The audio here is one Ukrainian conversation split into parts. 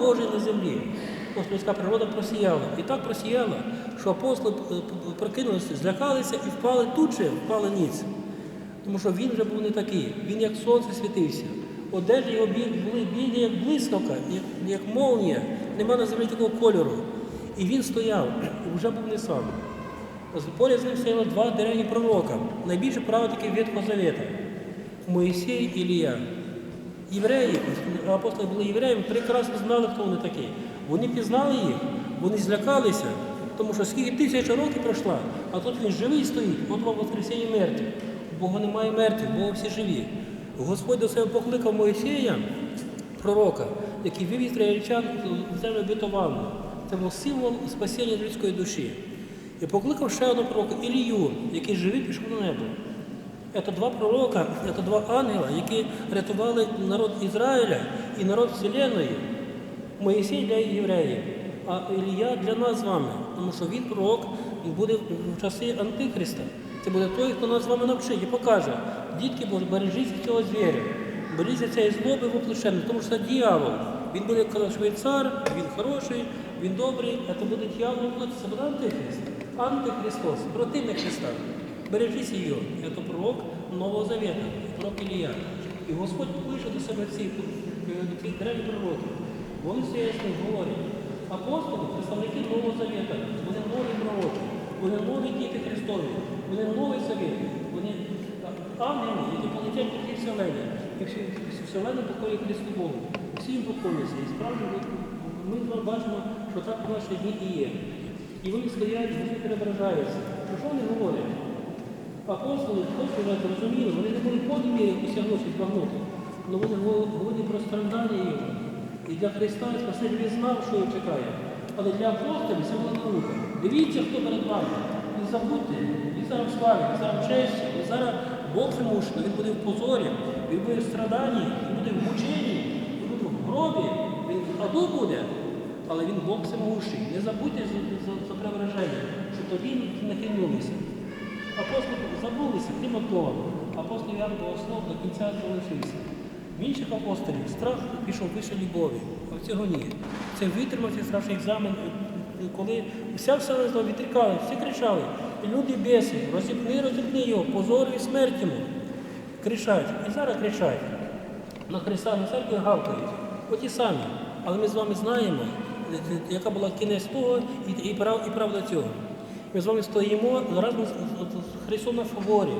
Божий на землі. Ось людська природа просіяла. І так просіяла, що апостоли е, прокинулися, злякалися і впали тут же, впали ніц. Тому що він вже був не такий. Він як сонце світився. Одежі його були білі, як блискавка, як, молнія. Нема на землі такого кольору. І він стояв, вже був не сам. Поряд з ним стояло два деревні пророка, найбільше праведники Ветхого Завета Моїсей і Ілія. Євреї, апостоли були євреями, прекрасно знали, хто вони такі. Вони пізнали їх, вони злякалися, тому що скільки тисяч років пройшла, а тут він живий стоїть, от вам воскресіння мертвих. Бога немає мертвих, Бога всі живі. Господь до себе покликав Моїсея, пророка, який вивів ізраїльчан в землю обетовану. Це був символ спасіння людської душі. І покликав ще одного пророка Ілію, який живий пішов на небо. Це два пророка, це два ангела, які рятували народ Ізраїля і народ Вселеної. Моїсей для євреїв, а Ілія для нас з вами, тому що він пророк буде в часи Антихриста. Це буде той, хто нас з вами навчить і покаже. Дітки Божі, бережіться цього звіря, бережіться цієї злоби воплощеної, тому що це дьявол. Він буде казати, він цар, він хороший, він добрий, а то буде дьявол це буде Антихрист. Антихристос, противник Христа. Бережись її, це пророк Нового Завета, пророк Ілія. І Господь пише до себе ці, ці древні пророки. Вони стоять говорять. Апостоли, представники Нового Завета, вони нові пророки, вони нові діти Христові, вони новий завет, вони ангели, які полетять по вселені. Всі вселені покорі Христу Богу. Всі їм покоряться. І справді ми, бачимо, що так в наші дні і є. І вони стоять, вони переображаються. Про що вони говорять? Апостоли, вже зрозуміли, вони не були повні мірі осягнути збагнути. Але вони говорять про страждання його. І для Христа і Спаситель він знав, що його чекає. Але для апостолів це була наука. Дивіться, хто перед вами. Не забудьте, він зараз славі, він зараз в честі, він зараз Бог примушений, він буде в позорі, він буде в страданні, він буде в мученні, він буде в гробі, він в аду буде. Але він Бог всемогущий. Не забудьте за, за, за преображення, щоб тоді не нахилилися. Апостоли забулися, крім одного. Апостол Ян Богослов до кінця залишився. В інших апостолів страх пішов вище любові, а в цього ні. Це витримав цей страшний екзамен, коли вся вселенна відрікала, всі кричали, люди біси, розіпни, розіпни його, позор і смерть йому. Кричать. І зараз кричать. На Христа на церкві гавкають. Оті самі. Але ми з вами знаємо, яка була кінець того і, і, і правда цього. Ми з вами стоїмо разом з, Христом на фаворі,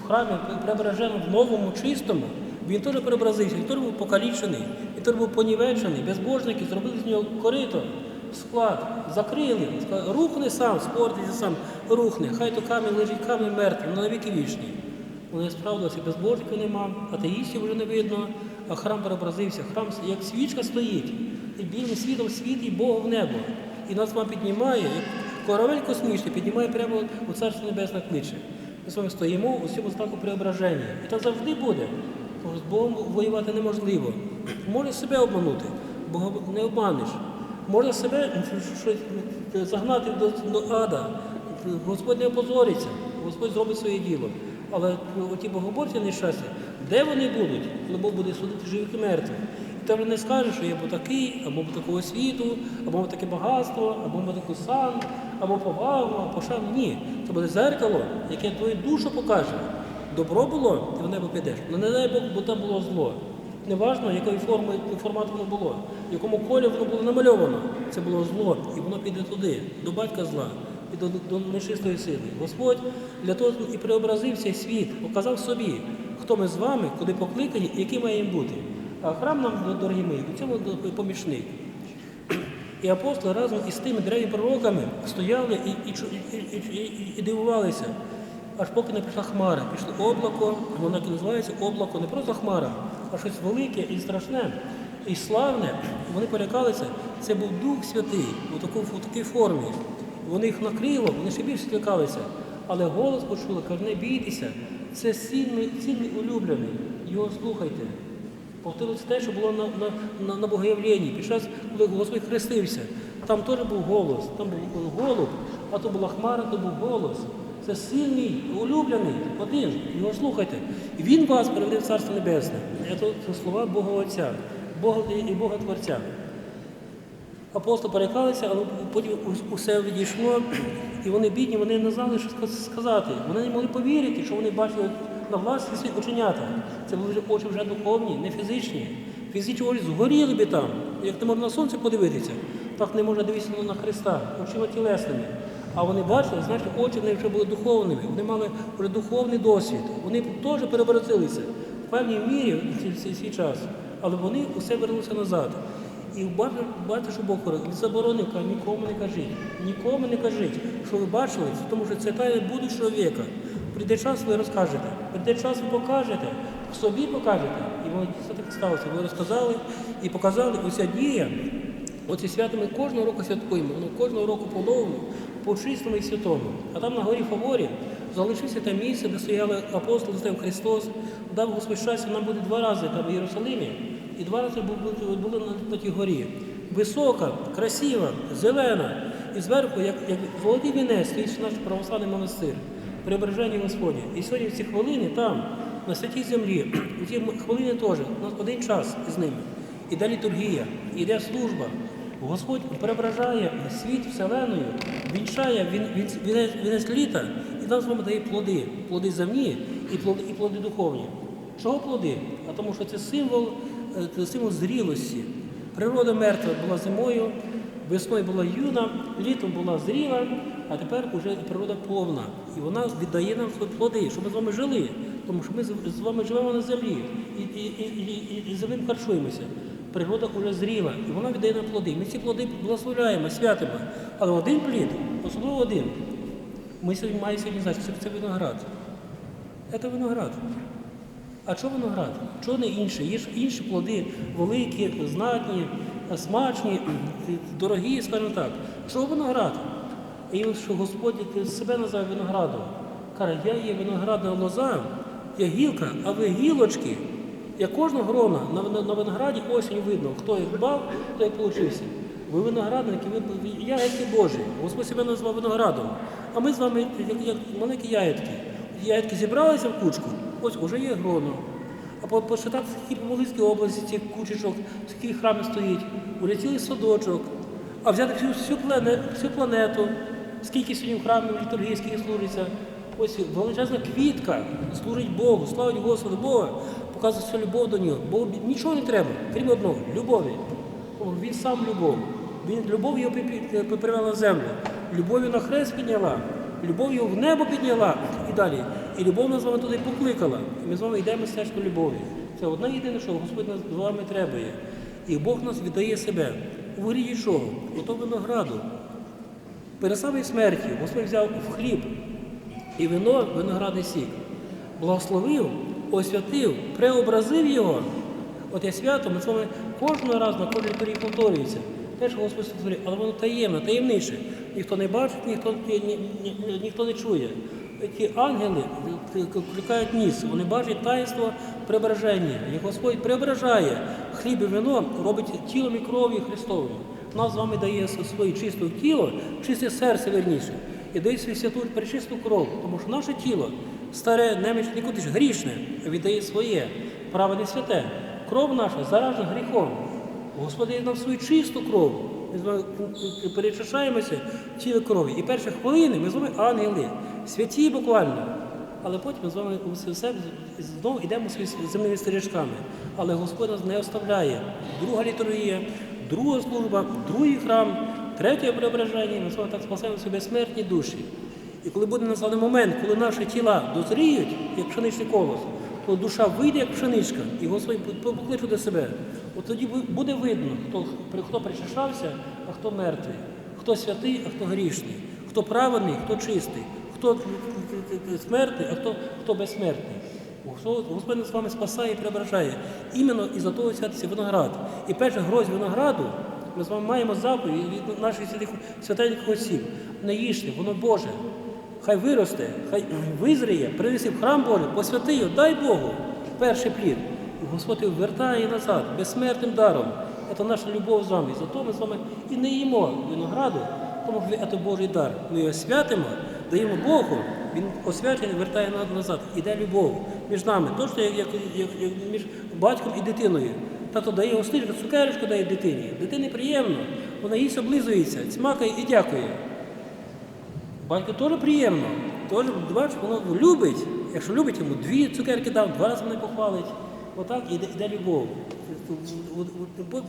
в храмі преображеному, в новому, чистому. Він теж преобразився, він теж був покалічений, він теж був понівечений, безбожники зробили з нього корито, склад, закрили, рухне сам, спортиться сам, рухне, хай то камінь лежить, камінь мертвий, але на віки вічні. Вони справдилися, безбожників нема, атеїстів вже не видно, а храм преобразився. Храм як свічка стоїть, і білим світом світ і Бог в небо. І нас вам піднімає, корабель космічний, піднімає прямо у Царство Небесне кличе. Ми з вами стоїмо у цьому знаку преображення. І так завжди буде. З Богом воювати неможливо. Можна себе обманути, Бога не обманеш. Можна себе загнати до, ада. Господь не опозориться, Господь зробить своє діло. Але оті богоборці нещастя, де вони будуть, Бог буде судити живих і мертвих? І там не скаже, що я був такий, або був такого світу, або мав таке багатство, або мав таку сан, або повагу, або пошану. Ні. Це буде зеркало, яке твою душу покаже. Добро було, ти в небо підеш. Ну не дай Бог, бо там було зло. Неважно, якої форми формату воно було, в якому колі воно було намальовано. Це було зло, і воно піде туди, до батька зла і до, до нечистої сили. Господь для того і преобразив цей світ, показав собі, хто ми з вами, куди покликані, і який маємо бути. А храм нам, дорогі мої, у цьому помічник. І апостоли разом із тими древніми пророками стояли і, і, і, і, і, дивувалися, аж поки не прийшла хмара. Пішло облако, воно називається облако, не просто хмара, а щось велике і страшне, і славне. Вони перелякалися, це був Дух Святий у, таку, у такій формі. Вони їх накрило, вони ще більше злякалися. Але голос почули, каже, не бійтеся, це сильний, сильний улюблений, його слухайте. Повторилося те, що було на, на, на, на Богоявленні. Під час, коли Господь хрестився, там теж був голос, там був голуб, а то була хмара, то був голос. Це сильний, улюблений, один, його слухайте. І Він вас приведе в Царство Небесне. Це слова Бога Отця, Бога і Бога Творця. Апостоли перекалися, але потім усе відійшло, і вони бідні, вони не знали, що сказати. Вони не могли повірити, що вони бачили на власні оченята. Це вже очі вже духовні, не фізичні. Фізичні очі згоріли би там. Як не можна на сонце подивитися, так не можна дивитися на Христа, очима тілесними. А вони бачили, значить, очі в них вже були духовними. Вони мали вже духовний досвід. Вони теж переобразилися в певній мірі в цей- час, але вони усе вернулися назад. І бачите, що Бог говорить, він нікому не кажіть, нікому не кажіть, що ви бачили, тому що це тайна будущого віка. Прийде час, ви розкажете. Прийде час, ви покажете, собі покажете. І воно дійсно так сталося. Ви розказали і показали оця дія. Оці свято ми кожного року святкуємо, воно кожного року по-новому, по чистому і святому. А там на горі Фаворі залишився те місце, де стояли апостоли, стояв Христос, дав Господь щастя, нам буде два рази там в Єрусалимі, і два рази були, на тій горі. Висока, красива, зелена, і зверху, як, як золотий вінець, стоїть наш православний монастир, Преображення Господнє. І сьогодні в ці хвилини там, на святій землі, у ці хвилини теж, один час із ними. Іде літургія, іде служба. Господь преображає світ вселеною, вінчає він, він, вінець літа і нам з вами дає плоди, плоди земні і плоди, і плоди духовні. Чого плоди? А тому що це символ, е, це символ зрілості. Природа мертва була зимою, весною була юна, літом була зріла, а тепер уже природа повна. І вона віддає нам свої плоди, щоб ми з вами жили. Тому що ми з вами живемо на землі і, і, і, і, і землею харчуємося. Природа вже зріла, і вона віддає нам плоди. Ми ці плоди благословляємо, святимо. Але один плід, особливо один, ми сьогодні маємо сьогодні знати, що це виноград. Це виноград. А чого виноград? Чого не інше? Є ж інші плоди великі, знатні, смачні, дорогі, скажімо так. Чого виноград? І що Господь себе називає виноградом. Каже, я є виноградна лоза, я гілка, а ви гілочки. Як кожна грона на, винограді осінь видно, хто дбав, хто як получився. Ви виноградники, ви ви ягідки Божі. Господь себе назвав виноградом. А ми з вами як, як маленькі ягідки. Ягідки зібралися в кучку, ось уже є гроно. А по- почитати скільки по Волинській області цих кучечок, скільки храмів стоїть, уже цілий садочок. А взяти всю, всю планету, скільки сьогодні в храмі літургії, скільки служиться. Ось величезна квітка служить Богу, славить Господу Бога, показує свою любов до нього. Богу нічого не треба, крім одного любові. Він сам любов. Він любов його пі- на землю. Любов'ю на хрест підняла, любов його в небо підняла і далі. І любов нас з вами туди покликала. І ми з вами йдемо стежку любові. Це одне єдине, що Господь нас з вами требує. І Бог нас віддає себе. У вигляді чого? Ото винограду. Перед самою смертю Господь взяв в хліб і вино, виноградний сік, благословив, освятив, преобразив його. От я свято, ми з вами кожного разу на кожній літургії повторюється. Те, що Господь створив, але воно таємне, таємниче. Ніхто не бачить, ніхто, ні, ні, ні, ніхто не чує. Ті ангели кликають ніс, вони бачать таїнство преображення. І Господь преображає хліб і вино, робить тілом і кров'ю Христовою. Нас з вами дає своє чисте тіло, чисте серце верніше, і дає свою святу пречисту кров, тому що наше тіло старе, неміч, нікудись грішне, віддає своє, праведне святе. Кров наша заражена гріхом. Господь дає нам свою чисту кров. Ми з вами перечишаємося тіло крові. І перші хвилини ми з вами ангели, святі буквально. Але потім ми з вами все знову йдемо своїми земними стережками. Але Господь нас не оставляє. Друга літургія, друга служба, другий храм, третє преображення. З так спасаємо собі смертні душі. І коли буде названий момент, коли наші тіла дозріють, як пшеничний колос, то душа вийде як пшеничка, і Господь покличе до себе. От тоді буде видно, хто, хто причащався, а хто мертвий, хто святий, а хто грішний, хто праведний, хто чистий, хто смертний, а хто, хто безсмертний. Господь з вами спасає і преображає. Іменно із-за того святиться виноград. І перша грозь винограду ми з вами маємо заповідь від наших святих святеньких осіб. Не їжте, воно Боже. Хай виросте, хай визріє, принеси в храм Божий, посвяти його, дай Богу перший плід. І Господь вертає назад безсмертним даром. Це наша любов з вами. І зато ми з вами і не їмо винограду, тому що це Божий дар. Ми його святимо, даємо Богу, він освячений, вертає нас назад. Іде любов між нами. Точно як, як, як, як між батьком і дитиною. Тато дає гостинку, цукерочку дає дитині. Дитині приємно. вона їсть, облизується, цмакає і дякує. Батько теж приємно. Теж, бачиш, воно любить. Якщо любить йому, дві цукерки дав, два рази мене похвалить. Отак іде, іде любов.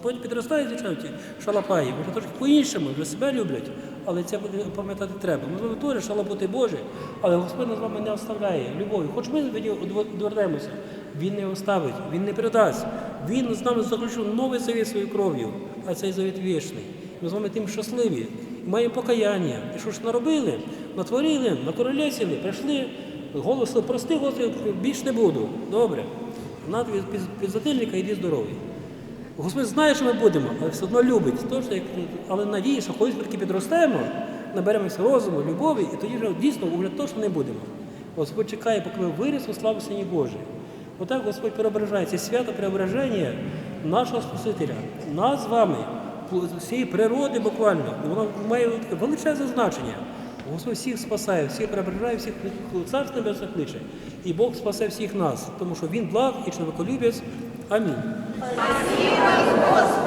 Потім підростають, звичайно, шалапаї, вже трошки по-іншому, вже себе люблять, але це буде пам'ятати треба. З вами теж шалапути Божі, але Господь нас вами не оставляє любов'ю. Хоч ми відвернемося, Він не оставить, Він не передасть. Він з нами заключив новий завіт своєю кров'ю, а цей завіт вічний. Ми з вами тим щасливі. Маємо покаяння. І що ж наробили? Натворили, накоролесили, прийшли, голосили, прости, Господи, більш не буду. Добре. На під, під затильника йди здоровий. Господь знає, що ми будемо, але все одно любить. Тож, як, але надії, що колись таки підростаємо, наберемося розуму, любові, і тоді вже дійсно вже точно не будемо. Господь чекає, поки ми виріс у славу Сині Божій. Отак Господь преображає. Це свято преображення нашого Спасителя, нас з вами, всієї природи буквально. Воно має величезне значення. Господь всіх спасає, всіх преображає, всіх в царство небесне кличе. І Бог спасе всіх нас, тому що Він благ і чоловіколюбець. Amém. Assim